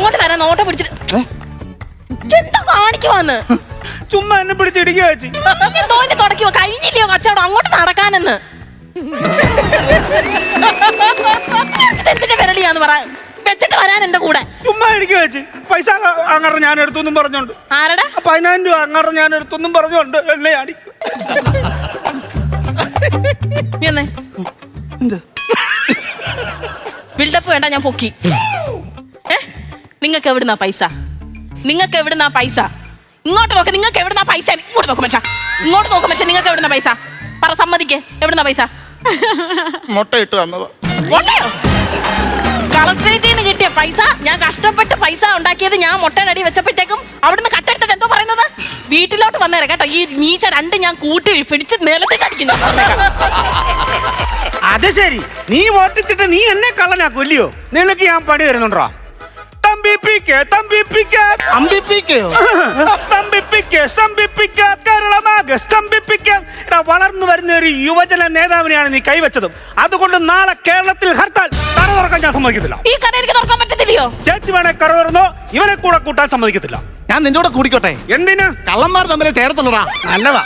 അങ്ങോട്ട് വരാൻ നോട്ട പിടിച്ചിട്ട് എന്താ കാണിക്കുവാന്ന്? ചുമ്മാ എന്നെ പിടിച്ചിടിക്കുക എന്തോന്റെ തുടക്കിയോ കഴിഞ്ഞില്ലയോ കച്ചവടം? അങ്ങോട്ട് നടക്കാനെന്ന്. എന്തിന്റെ വിരളിയാന്ന് പറ. വെച്ചിട്ട് വരാൻ എന്റെ കൂടെ. ചുമ്മാ ഇരിക്കുക ചേച്ചി. പൈസ അങ്ങനെ ഞാൻ എടുത്തൊന്നും പറഞ്ഞോണ്ട്. ആരടാ? പതിനായിരം രൂപ അങ്ങനെ ഞാൻ എടുത്തൊന്നും പറഞ്ഞോണ്ട് വന്നേ ബിൽഡപ്പ് വേണ്ട ഞാൻ പൊക്കി. നിങ്ങൾക്ക് എവിടുന്നാ പൈസ? നിങ്ങൾക്ക് എവിടുന്നാ പൈസ? ഇങ്ങോട്ട് നോക്ക് നിങ്ങൾക്ക് എവിടുന്നാ പൈസ? ഇങ്ങോട്ട് നോക്ക് മച്ചാ ഇങ്ങോട്ട് നോക്ക് മച്ചാ നിങ്ങൾക്ക് എവിടുന്നാ പൈസ? പറ സമ്മതിക്ക്. എവിടുന്നാ പൈസ? മുട്ട ഇട്ട് തന്നത്. മുട്ടയോ? കളക്ടറേറ്റിൽ നിന്ന് കിട്ടിയ പൈസ ഞാൻ കഷ്ടപ്പെട്ട് പൈസ ഉണ്ടാക്കിയത് ഞാൻ മുട്ടയുടെ അടി വെച്ചപ്പോഴത്തേക്കും അവിടുന്ന് കട്ടെടുത്തിട്ട് എന്തോ പറയുന്നത്? വീട്ടിലോട്ട് വന്നേരെ കേട്ടോ. ഈ നീച്ച രണ്ട് ഞാൻ കൂട്ടി പിടിച്ച് നിലത്തിട്ട് അടിക്കുന്നു. അത് ശരി. നീ ഓട്ടിച്ചിട്ട് നീ എന്നെ കള്ളനാക്കും ഇല്ലയോ നിനക്ക് ഞാൻ പണി തരുന്നുണ്ടോ? തമ്പിപ്പിക്ക് തമ്പി അമ്പിപ്പിക്കയോ തമ്പി പിക്കെ കേരളമാകെ സ്തംഭിപ്പിക്ക് എടാ വളർന്നു വരുന്ന ഒരു യുവജന നേതാവിനെയാണ് നീ കൈവച്ചത്. അതുകൊണ്ട് നാളെ കേരളത്തിൽ ഹർത്താൽ കറ തുറക്കാൻ ഞാൻ സമ്മതിക്കത്തില്ല. ഈ കട എനിക്ക് തുറക്കാൻ പറ്റത്തില്ലയോ? ചേച്ചി വേണേ കറ തുറന്നോ ഇവരെ കൂടെ കൂട്ടാൻ സമ്മതിക്കത്തില്ല. ഞാൻ നിന്റെ കൂടെ കൂടിക്കോട്ടെ. എന്തിനാ? കള്ളന്മാർ തമ്മിലെ ചേർത്തുള്ളടാ നല്ലതാ.